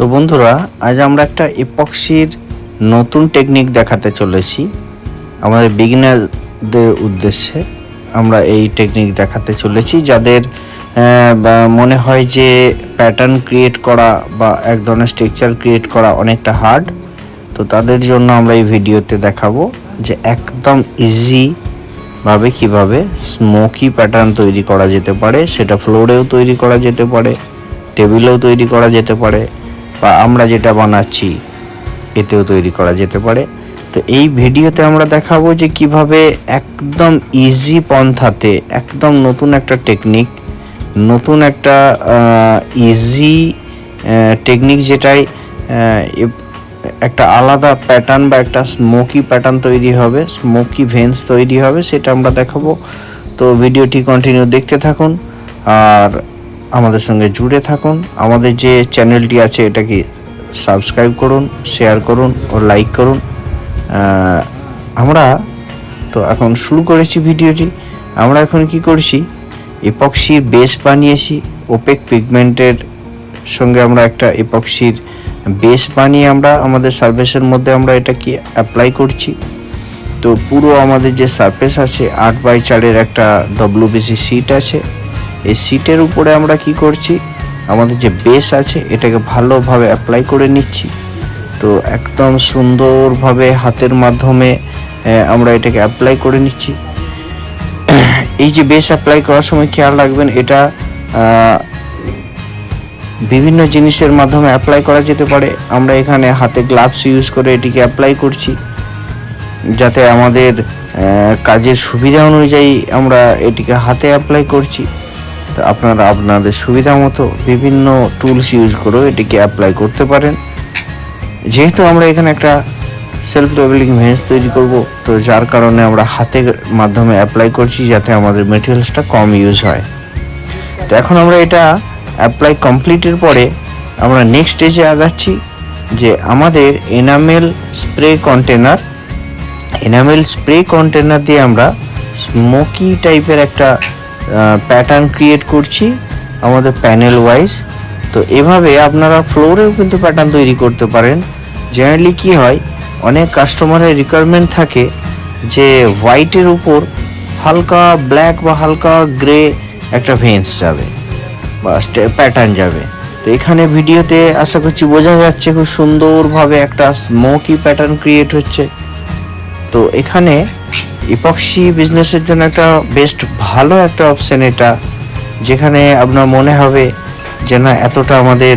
তো বন্ধুরা, আজ আমরা একটা ইপক্সির নতুন টেকনিক দেখাতে চলেছি। আমাদের বিগিনারদের উদ্দেশ্যে আমরা এই টেকনিক দেখাতে চলেছি, যাদের মনে হয় যে প্যাটার্ন ক্রিয়েট করা বা এক ধরনের স্ট্রাকচার ক্রিয়েট করা অনেকটা হার্ড তো তাদের জন্য আমরা এই ভিডিওতে দেখাবো যে একদম ইজি ভাবে কীভাবে স্মোকি প্যাটার্ন তৈরি করা যেতে পারে, সেটা ফ্লোরেও তৈরি করা যেতে পারে টেবিলেও তৈরি করা যেতে পারে বা আমরা যেটা বানাচ্ছি, এতেও তৈরি করা যেতে পারে। তো এই ভিডিওতে আমরা দেখাবো যে কীভাবে একদম ইজি পন্থাতে, একদম নতুন একটা টেকনিক নতুন একটা ইজি টেকনিক যেটাই একটা আলাদা প্যাটার্ন বা একটা স্মোকি প্যাটার্ন তৈরি হবে স্মোকি ভেন্স তৈরি হবে, সেটা আমরা দেখাবো। তো ভিডিওটি কন্টিনিউ দেখতে থাকুন। আর আমাদের সঙ্গে জুড়ে থাকুন। আমাদের যে চ্যানেলটি আছে, এটাকে সাবস্ক্রাইব করুন, শেয়ার করুন ও লাইক করুন। আমরা তো এখন শুরু করেছি ভিডিওটি। আমরা এখন কি করছি? এপক্সির বেস বানিয়েছি। ওপেক পিগমেন্টের সঙ্গে আমরা একটা এপক্সির বেস বানিয়ে আমরা আমাদের সার্ফেসের মধ্যে আমরা এটাকে অ্যাপ্লাই করছি। তো পুরো আমাদের যে সারফেস আছে, আট বাই চারের একটা ডব্লিউবিসি সিট আছে। এই সিটের উপরে আমরা কি করছি? আমাদের যে বেস আছে, এটাকে ভালোভাবে অ্যাপ্লাই করে নিচ্ছি। তো একদম সুন্দরভাবে হাতের মাধ্যমে আমরা এটাকে অ্যাপ্লাই করে নিচ্ছি। এই যে বেস অ্যাপ্লাই করার সময় খেয়াল রাখবেন, এটা বিভিন্ন জিনিসের মাধ্যমে অ্যাপ্লাই করা যেতে পারে। আমরা এখানে হাতে গ্লাভস ইউজ করে এটিকে অ্যাপ্লাই করছি। যাতে আমাদের কাজের সুবিধা অনুযায়ী আমরা এটিকে হাতে অ্যাপ্লাই করছি। আপনারা আপনাদের সুবিধা মতো বিভিন্ন টুলস ইউজ করেও এটিকে অ্যাপ্লাই করতে পারেন। যেহেতু আমরা এখানে একটা সেলফ লেভেলিং ভেন্স তৈরি করব, তো যার কারণে আমরা হাতের মাধ্যমে অ্যাপ্লাই করছি যাতে আমাদের মেটেরিয়ালসটা কম ইউজ হয়। তো এখন আমরা এটা অ্যাপ্লাই কমপ্লিটের পরে আমরা নেক্সট স্টেজে আগাচ্ছি যে আমাদের enamel spray container enamel spray container দিয়ে আমরা স্মোকি টাইপের একটা প্যাটার্ন ক্রিয়েট করছি আমাদের প্যানেল ওয়াইজ তো এভাবে আপনারা ফ্লোরেও কিন্তু প্যাটার্ন তৈরি করতে পারেন। জেনারেলি কি হয়, অনেক কাস্টমারের রিকোয়ারমেন্ট থাকে যে হোয়াইটের উপর হালকা ব্ল্যাক বা হালকা গ্রে একটা ভেন্স যাবে বা প্যাটার্ন যাবে। তো এখানে ভিডিওতে আশা করছি বোঝা যাচ্ছে খুব সুন্দরভাবে একটা স্মোকি প্যাটার্ন ক্রিয়েট হচ্ছে। তো এখানে ইপক্সি বিজনেসের জন্য একটা বেস্ট ভালো একটা অপশান এটা, যেখানে আপনার মনে হবে যে না, এতটা আমাদের